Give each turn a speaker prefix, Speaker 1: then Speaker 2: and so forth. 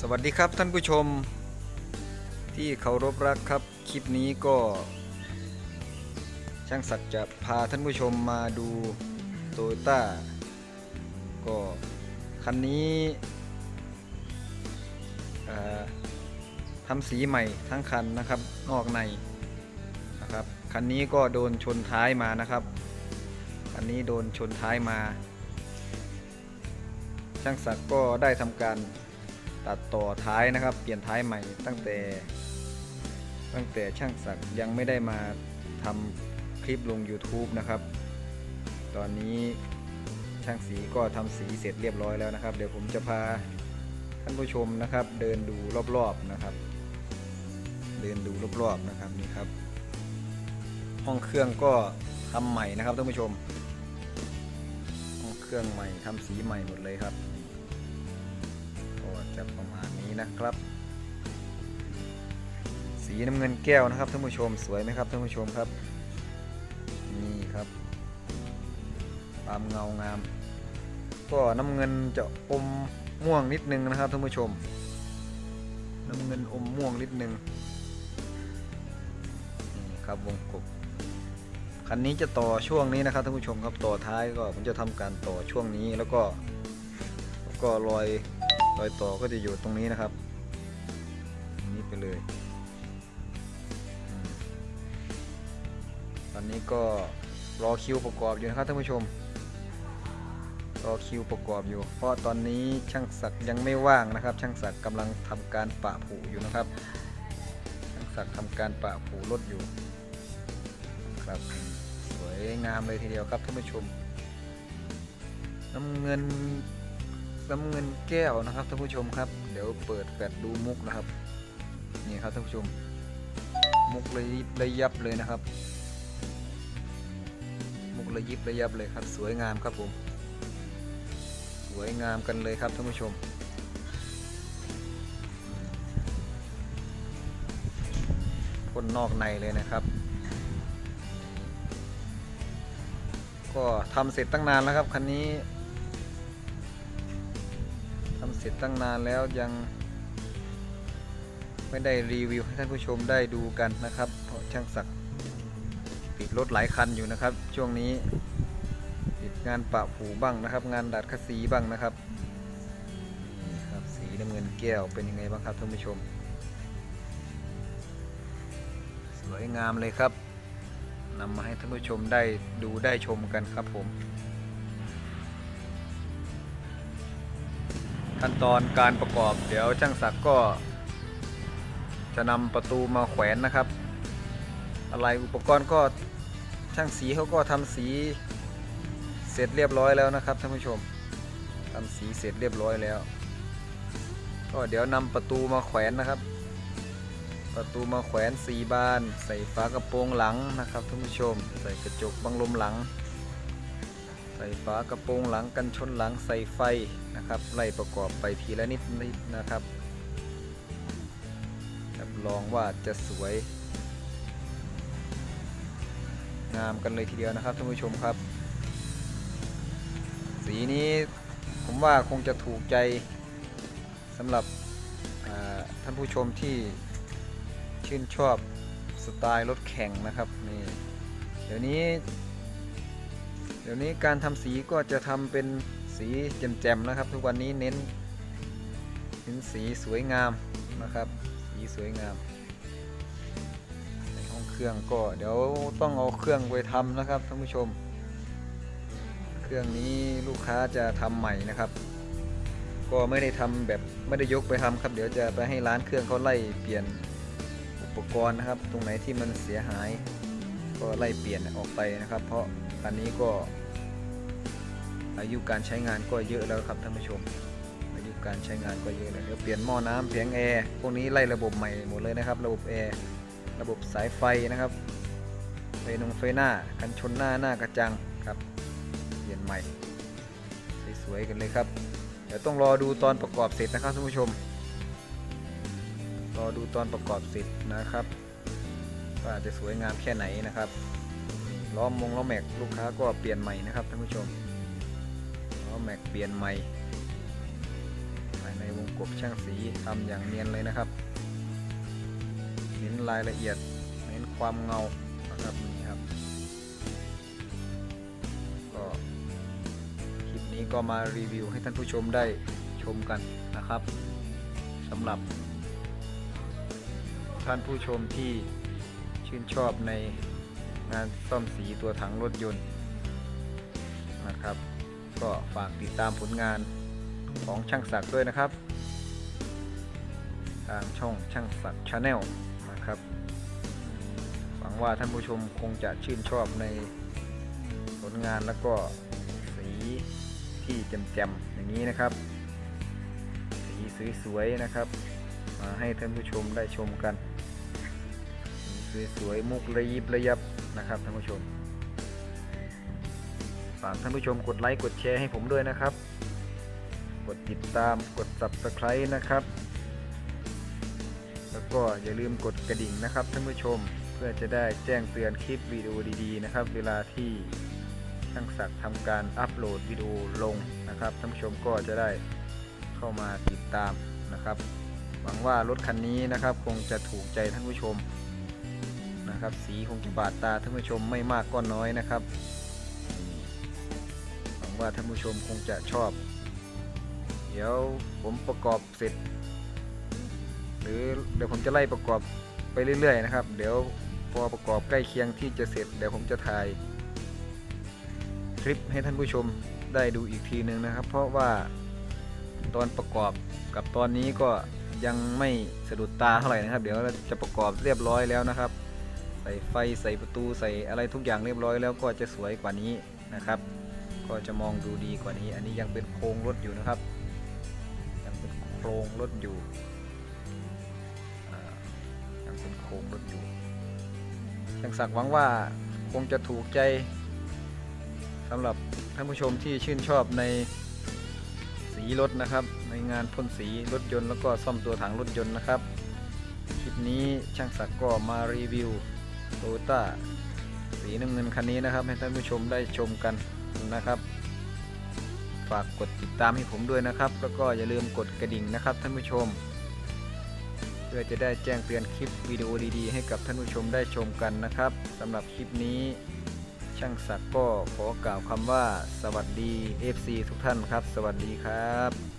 Speaker 1: สวัสดีครับท่านผู้ชม ที่เคารพรักครับ คลิปนี้ก็ ช่างศักดิ์จะพาท่านผู้ชมมาดูโตโยต้าก็คันนี้ทำสีใหม่ทั้งคันนะครับนอกในนะครับคันนี้ก็โดนชนท้ายมานะครับคันนี้โดนชนท้ายมา ช่างศักดิ์ก็ได้ทำการ ตัดต่อท้ายนะครับ เปลี่ยนท้ายใหม่ตั้งแต่ ตั้งแต่ช่างศักยังไม่ได้มาทำคลิปลง YouTube นะครับ ตอนนี้ช่างสีก็ทำสีเสร็จเรียบร้อยแล้วนะครับ เดี๋ยวผมจะพาท่านผู้ชมนะครับ เดินดูรอบๆนะครับ เดินดูรอบๆนะครับนี่ครับ ห้องเครื่องก็ทำใหม่นะครับท่านผู้ชม ห้องเครื่องใหม่ทำสีใหม่หมดเลยครับ จะประมาณนี้นะครับ สีน้ำเงินแก้วนะครับท่านผู้ชมสวยไหมครับท่านผู้ชมครับ นี่ครับความเงางาม ก็น้ำเงินจะอมม่วงนิดนึงนะครับท่านผู้ชม น้ำเงินอมม่วงนิดนึงนี่ครับวงกบคันนี้จะต่อช่วงนี้นะครับท่านผู้ชมครับต่อท้ายก็ผมจะทำการต่อช่วงนี้แล้วก็แล้วก็รอย รอยต่อก็จะอยู่ตรงนี้นะครับนี้ไปเลย ตอนนี้ก็รอคิวประกอบอยู่นะครับท่านผู้ชม รอคิวประกอบอยู่ เพราะตอนนี้ช่างศักยังไม่ว่างนะครับ ช่างศักกำลังทำการปะผูอยู่นะครับ ช่างศักทำการปะผูรถอยู่ ครับสวยงามเลยทีเดียวครับท่านผู้ชม น้ำเงิน น้ำเงินแก้วนะครับท่านผู้ชมครับ เดี๋ยวเปิดแฟลชดูมุกนะครับ นี่ครับท่านผู้ชม มุกระยิบระยับเลยนะครับ มุกระยิบระยับเลยครับ สวยงามครับผม สวยงามกันเลยครับท่านผู้ชมพ่นนอกในเลยนะครับ ก็ทำเสร็จตั้งนานแล้วครับคันนี้ เสร็จตั้งนานแล้วยังไม่ได้รีวิวให้ท่านผู้ชมได้ดูกันนะครับ เพราะช่างศักดิ์ติดรถหลายคันอยู่นะครับ ช่วงนี้ติดงานปะผูบ้างนะครับ งานดัดคัสซีบ้างนะครับนี่ครับสีน้ำเงินแก้วเป็นยังไงบ้างครับท่านผู้ชม สวยงามเลยครับนำมาให้ท่านผู้ชมได้ดูได้ชมกันครับผม ขั้นตอนการประกอบ เดี๋ยวช่างศักดิ์ก็จะนำประตูมาแขวนนะครับ อะไรอุปกรณ์ก็ช่างสีเขาก็ทำสีเสร็จเรียบร้อยแล้วนะครับท่านผู้ชมทำสีเสร็จเรียบร้อยแล้ว ก็เดี๋ยวนำประตูมาแขวนนะครับ ประตูมาแขวนสีบาน ใส่ฝากระโปรงหลังนะครับท่านผู้ชม ใส่กระจกบังลมหลัง ใส่ฝากระโปรงหลังกันชนหลังใส่ไฟนะครับ ไล่ประกอบไปทีละนิดนิดนะครับรับรองว่าจะสวย งามกันเลยทีเดียวนะครับท่านผู้ชมครับ สีนี้ผมว่าคงจะถูกใจสำหรับท่านผู้ชมที่ชื่นชอบสไตล์รถแข่งนะครับนี่เดี๋ยวนี้ ดี๋ยวนี้การทำสีก็จะทำเป็นสีแจ่มๆนะครับ ทุกวันนี้เน้นเน้นสีสวยงามนะครับ สีสวยงามในห้องเครื่องก็เดี๋ยวต้องเอาเครื่องไปทำนะครับท่านผู้ชม เครื่องนี้ลูกค้าจะทำใหม่นะครับ ก็ไม่ได้ทำแบบไม่ได้ยกไปทำครับ เดี๋ยวจะไปให้ร้านเครื่องเขาไล่เปลี่ยนอุปกรณ์นะครับ ตรงไหนที่มันเสียหาย ก็ไล่เปลี่ยนออกไปนะครับ เพราะคันนี้ก็ อายุการใช้งานก็เยอะแล้วครับท่านผู้ชม อายุการใช้งานก็เยอะแล้วเดี๋ยวเปลี่ยนหม้อน้ำเพียงแอร์พวกนี้ไล่ระบบใหม่หมดเลยนะครับ ระบบแอร์ระบบสายไฟนะครับไฟนงไฟหน้ากันชนหน้าหน้ากระจังครับเปลี่ยนใหม่สวยๆกันเลยครับเดี๋ยวต้องรอดูตอนประกอบเสร็จนะครับท่านผู้ชม รอดูตอนประกอบเสร็จนะครับ ว่าจะสวยงามแค่ไหนนะครับล้อมงล้อแม็กลูกค้าก็เปลี่ยนใหม่นะครับท่านผู้ชมล้อแม็กเปลี่ยนใหม่ภายในวงกบช่างสีทำอย่างเนียนเลยนะครับเน้นรายละเอียดเน้นความเงานะครับนี่ครับก็คลิปนี้ก็มารีวิวให้ท่านผู้ชมได้ชมกันนะครับสำหรับท่านผู้ชมที่ ชื่นชอบในงานซ่อมสีตัวถังรถยนต์นะครับ ก็ฝากติดตามผลงานของช่างศักดิ์ด้วยนะครับ ทางช่องช่างศักดิ์ชาแนลนะครับหวังว่าท่านผู้ชมคงจะชื่นชอบในผลงานแล้วก็สีที่แจ่มๆอย่างนี้นะครับ สีสวยๆนะครับ มาให้ท่านผู้ชมได้ชมกัน สวยๆมุกระยิบระยับนะครับท่านผู้ชมฝากท่านผู้ชมกดไลค์กดแชร์ให้ผมด้วยนะครับ กดติดตามกด subscribe นะครับ แล้วก็อย่าลืมกดกระดิ่งนะครับท่านผู้ชมเพื่อจะได้แจ้งเตือนคลิปวิดีโอดีๆนะครับ เวลาที่ช่างศักดิ์ทำการอัปโหลดวิดีโอลงนะครับท่านผู้ชมก็จะได้เข้ามาติดตามนะครับ หวังว่ารถคันนี้นะครับ คงจะถูกใจท่านผู้ชม นะครับ สีคงจะบาดตาท่านผู้ชมไม่มากก็น้อยนะครับหวังว่าท่านผู้ชมคงจะชอบ เดี๋ยวผมประกอบเสร็จ หรือเดี๋ยวผมจะไล่ประกอบไปเรื่อย ๆ นะครับ เดี๋ยวพอประกอบใกล้เคียงที่จะเสร็จเดี๋ยวผมจะถ่าย คลิปให้ท่านผู้ชมได้ดูอีกทีหนึ่งนะครับ เพราะว่าตอนประกอบกับตอนนี้ก็ยังไม่สะดุดตาเท่าไหร่นะครับ เดี๋ยวเราจะประกอบเรียบร้อยแล้วนะครับ ส่ไฟใส่ประตูใส่อะไรทุกอย่างเรียบร้อยแล้วก็จะสวยกว่านี้นะครับ ก็จะมองดูดีกว่านี้ อันนี้ยังเป็นโครงรถอยู่นะครับ ยังเป็นโครงรถอยู่ยังเป็นโครงรถอยู่ช่างศักดิ์หวังว่าคงจะถูกใจสำหรับท่านผู้ชมที่ชื่นชอบในสีรถนะครับ ในงานพ่นสีรถยนต์แล้วก็ซ่อมตัวถังรถยนต์นะครับ คลิปนี้ช่างศักดิ์ก็มารีวิว โตโยต้าสีน้ำเงินคันนี้นะครับ ให้ท่านผู้ชมได้ชมกันนะครับ ฝากกดติดตามให้ผมด้วยนะครับ แล้วก็อย่าลืมกดกระดิ่งนะครับ ท่านผู้ชม เพื่อจะได้แจ้งเตือนคลิปวิดีโอดีๆ ให้กับท่านผู้ชมได้ชมกันนะครับสำหรับคลิปนี้ช่างศักดิ์ก็ขอกล่าวคำว่า สวัสดี FC ทุกท่านครับ สวัสดีครับ